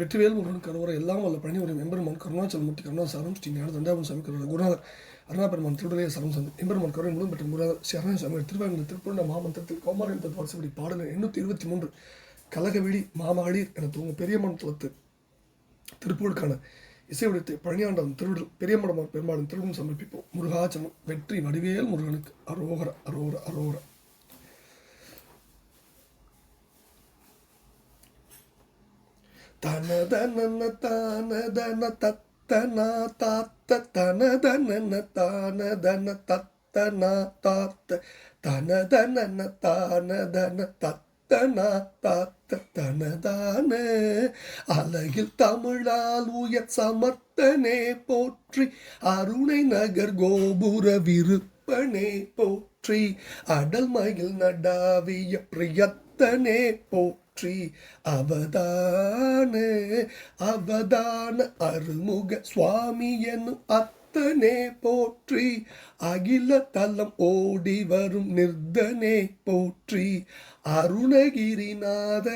வெற்றிவேல் முருகன் கருவறை எல்லாம் வல்ல பழனி ஒரு எம்பெருமான் கருணாச்சலமூர்த்தி கருணாசாரம் ஸ்ரீ ஞான தண்டாபுரம் சாமி கருவறை குருநாதர் அருணாபெருமான் திருடலைய சரம் சந்தி எம்பெருமான் கருவறை முழு பெற்ற குருநாதர் ஸ்ரீ அருணாசாமி திருவாங்கல திருப்பூர்ண மாமந்திரத்தில் கௌமாரின் தத்து வருஷப்படி பாடல் எண்ணூற்றி இருபத்தி மூன்று கலகவிழி மாமகளிர் என தூங்கும் பெரியம்மன் தளத்து திருப்பூருக்கான இசையுடைத்து பழனியாண்டம் திருவிடல் பெரியம்மடமார் பெருமாளின் திருவிடம் சமர்ப்பிப்போம். முருகாச்சலம் வெற்றி வடிவேல் முருகனுக்கு அரோகர அரோகர அரோகர. தனதனன தானதன தத்தனா தாத்த தனதனன தானதன தத்தனா தாத்த தனதனன தானதன தத்தனா தாத்த தனதான அழகில் தமிழால் உயர் சமர்த்தனே போற்றி அருணை நகர் கோபுர விருப்பனே போற்றி அடல் மயில் நடாவிய பிரியத்தனே போற்றி அவதான. அவதான அருமுக சுவாமி எனும் அத்தனே போற்றி. அகில தலம் ஓடி வரும் நிர்தனே போற்றி. அருணகிரிநாத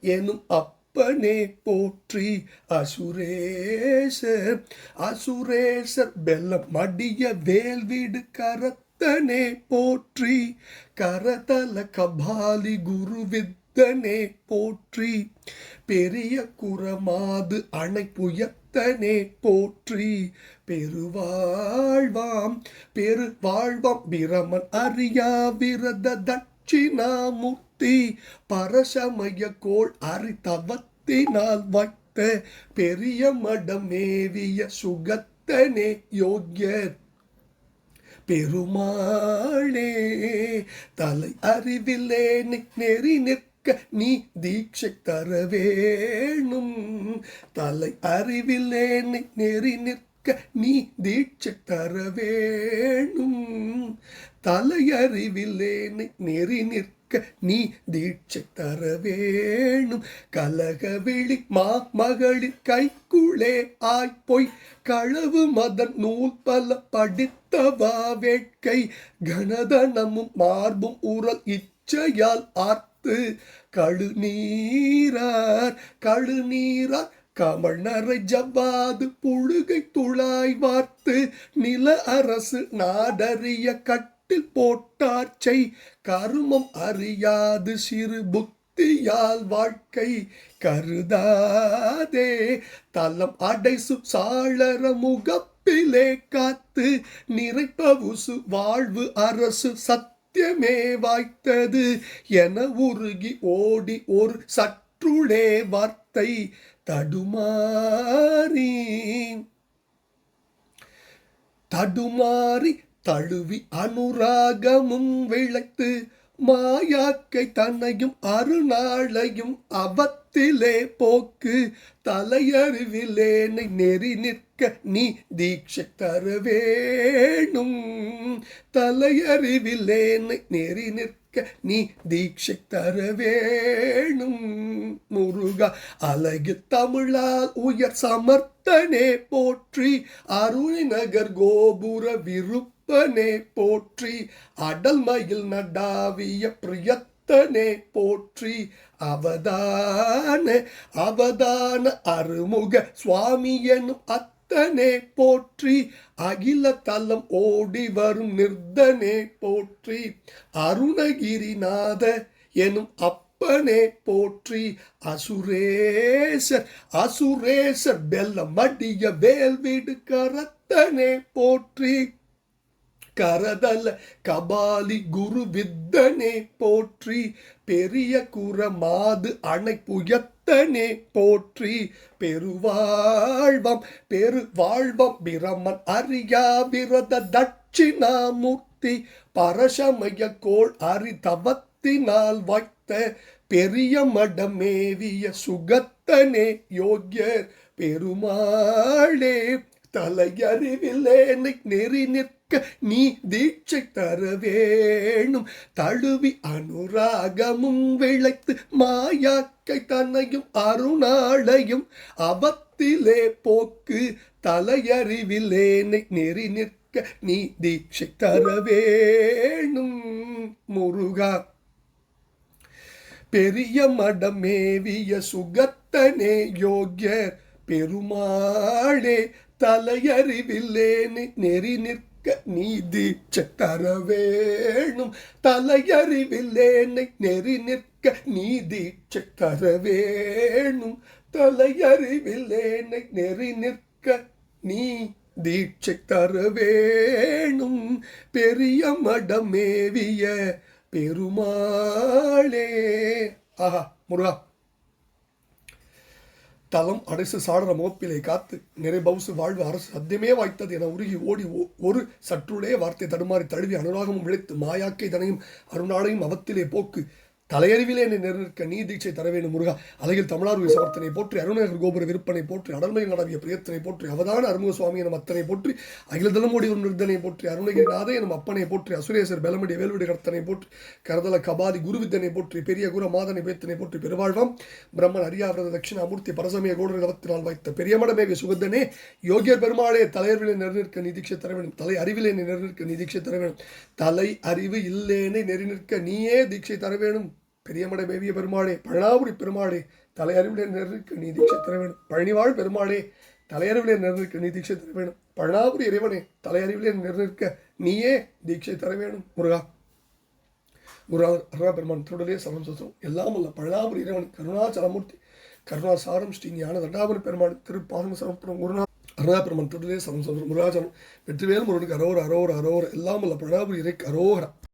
எனும் அப்பனே போற்றி. அசுரேசர் அசுரேசர் வெல்லம் மடிய வேல்வீடு கரத்தனே போற்றி. கரதல கபாலி குரு வித் வித்தனே போற்றி. பெரிய குரமாது அணை புயத்தனே போற்றி. பெருவாழ்வாம் பெருவாழ்வாம் பிரமன் அறியா விரத தட்சிணாமூர்த்தி. பரசமய கோள் அரித்தவத்தினால் வைத்த பெரிய மடமேவிய சுகத்தனே யோக்கியர். பெருமாளே தலை அறிவிலே நெறி நிற்க நீ தீட்சை தர வேணும். தலை அறிவில் நெறி நிற்க நீ தீட்சை தர வேணும். தலை அறிவிலே நெறி நிற்க நீ தீட்சை தர வேணும். கலக விழி மா மகளிர் கைக்குள்ளே ஆய்பொய் களவு மதன் நூல் பல படித்தவா வேட்கை. கனதனமும் மார்பும் உரல் இச்சையால் ஆர்த்து கழுநீரார் கழுநீரார் கமல் நரை ஜவ்வாது புழுகை துளாய் வார்த்து நில அரசு நாடறிய கட்டில் போட்டார்ச்சை. கருமம் அறியாது சிறு புக்தியால் வாழ்க்கை கருதாதே. தலம் அடைசு சாளர முகப்பிலே காத்து நிறைப்பவுசு வாழ்வு அரசு சத்தியமே வாய்த்தது என உருகி ஓடி ஒரு சற்றுளே வார்த்தை தடுமாறி தடுமாறி தழுவி அனுராகமும் விளைத்து மாயாக்கை தன்னையும் அருணாளையும் அவத்திலே போக்கு தலையறிவிலேனை நெறி நிற்க நீ தீட்சை தர வேணும். தலையறிவிலேனை நெறி நிற்க நீ தீட்சை தர வேணும். முருகா அழகு தமிழால் உயர் சமர்த்தனே போற்றி அருள்நகர் கோபுர விருப்பனே போற்றி அடல் மயில் நடாவிய பிரியத்தனே போற்றி. அவதான அவதான அருமுக சுவாமி எனும் அத்தனே போற்றி. அகில தலம் ஓடி வரும் நிர்தனே போற்றி. அருணகிரிநாத எனும் அப்பனே போற்றி. அசுரேசர் அசுரேசர் பெல்ல மடிய வேல் வீடு கரத்தனே போற்றி. கரதல கபாலி குரு வித்தனே போற்றி. பெரிய குர மாது அணை கர்த்தனே போற்றி பெருவாழ்வம் பெருவாழ்வம் பிரமன் அரியா விரத தட்சிணாமூர்த்தி பரசமய கோள் அரிதவத்தினால் வைத்த பெரிய மடமேவிய சுகத்தனே யோக்கியர் பெருமாளே. தலையறிவில்லே. நெறி நிற்க நீ தீட்சை தர வேணும். தழுவி அனுராகமும் விளைத்து மாயாக்கை தன்னையும் அருணாளையும் அவத்திலே போக்கு. தலையறிவில்லேனை நெறி நிற்க நீ தீட்சை தர வேணும் முருகா. பெரிய மடமேவிய சுகத்தனே யோகியர் பெருமாளே தலையறிவில்லேனு நெறி நிற்க நீதி தர வேணும் தலையறிவில்லேனை நெறி நிற்க நீதி தர வேணும் தலையறிவில்லேனை நெறி நிற்க நீ தீட்சை தர வேணும் பெரிய மடமேவிய பெருமாளே. ஆஹா முருகா. தலம் அரசு சாடர முகப்பிலை காத்து நிறைபவுசு வாழ்வு அரசு சத்தியமே வாய்த்தது என உருகி ஓடி ஒரு சற்றுடைய வார்த்தை தடுமாறி தழுவி அனுராகமும் இழைத்து மாயாக்கை தனையும் அருணாடையும் அவத்திலே போக்கு தலையறிவிலே என்னை நிர்ணயிக்க நீ தீட்சை தர வேண்டும் முருகா. அழகில் தமிழார்வை சமர்த்தனை போற்றி அருணநகர் கோபுர விற்பனை போற்றி அடல்மையில் நடவிய பிரியத்தனை போற்றி அவதான அருமுக சுவாமி எனும் அத்தனை போற்றி அகில தினமோடி ஒரு நிறுத்தனை போற்றி அருணகிரிநாத எனும் அப்பனை போற்றி அசுரேசர் பெலமடி வேல்வடி கர்த்தனை போற்றி கரதல கபாதி குருவித்தனை போற்றி பெரிய குரு மாதனை பேத்தனை போற்றி பெருவாழ்வாம் பிரம்மன் அரியாவிரத தட்சிணாமூர்த்தி பரசமய கோடர் இருபத்தி வைத்த பெரியமடமேக சுகந்தனே யோகியர் பெருமாளே தலையறிவிலே நீ தீக்ஷை தர வேண்டும் தலை அறிவிலே நீ தீட்சை தர வேண்டும். தலை அறிவு இல்லேனே நெறி நிற்க நீயே தீட்சை தர வேணும் பெரியமடை மேவிய பெருமாளே பழனாபுரி பெருமாளே தலையறிவிலே நிர்ணயிக்க நீ தீட்சை தர பழனிவாழ் பெருமாளே தலையறிவிலே நிர்ணயிக்க நீ தீட்சை தர வேணும். பழனாபுரி இறைவனே தலையறிவிலே நிர்ணயிக்க நீயே தீட்சை தர வேணும். முருகா. குருநாதர் அருணா பெருமான் திருடலே சரணம் சோசம் எல்லாம் உள்ள பழனாபுரி இறைவன் கருணாச்சலமூர்த்தி கருணாசாரம் ஸ்ரீ ஞான தண்டாபுரி பெருமான் திருப்பாதம் சமர்ப்பணம் குருநாத் அருணா பெருமான் திருடலே சரணம் சோசம் முருகாச்சலம் வெற்றிவேல் முருகனுக்கு அரோர் அரோர் அரோர் எல்லாம் உள்ள பழனாபுரி இறைக்கு அரோகரா.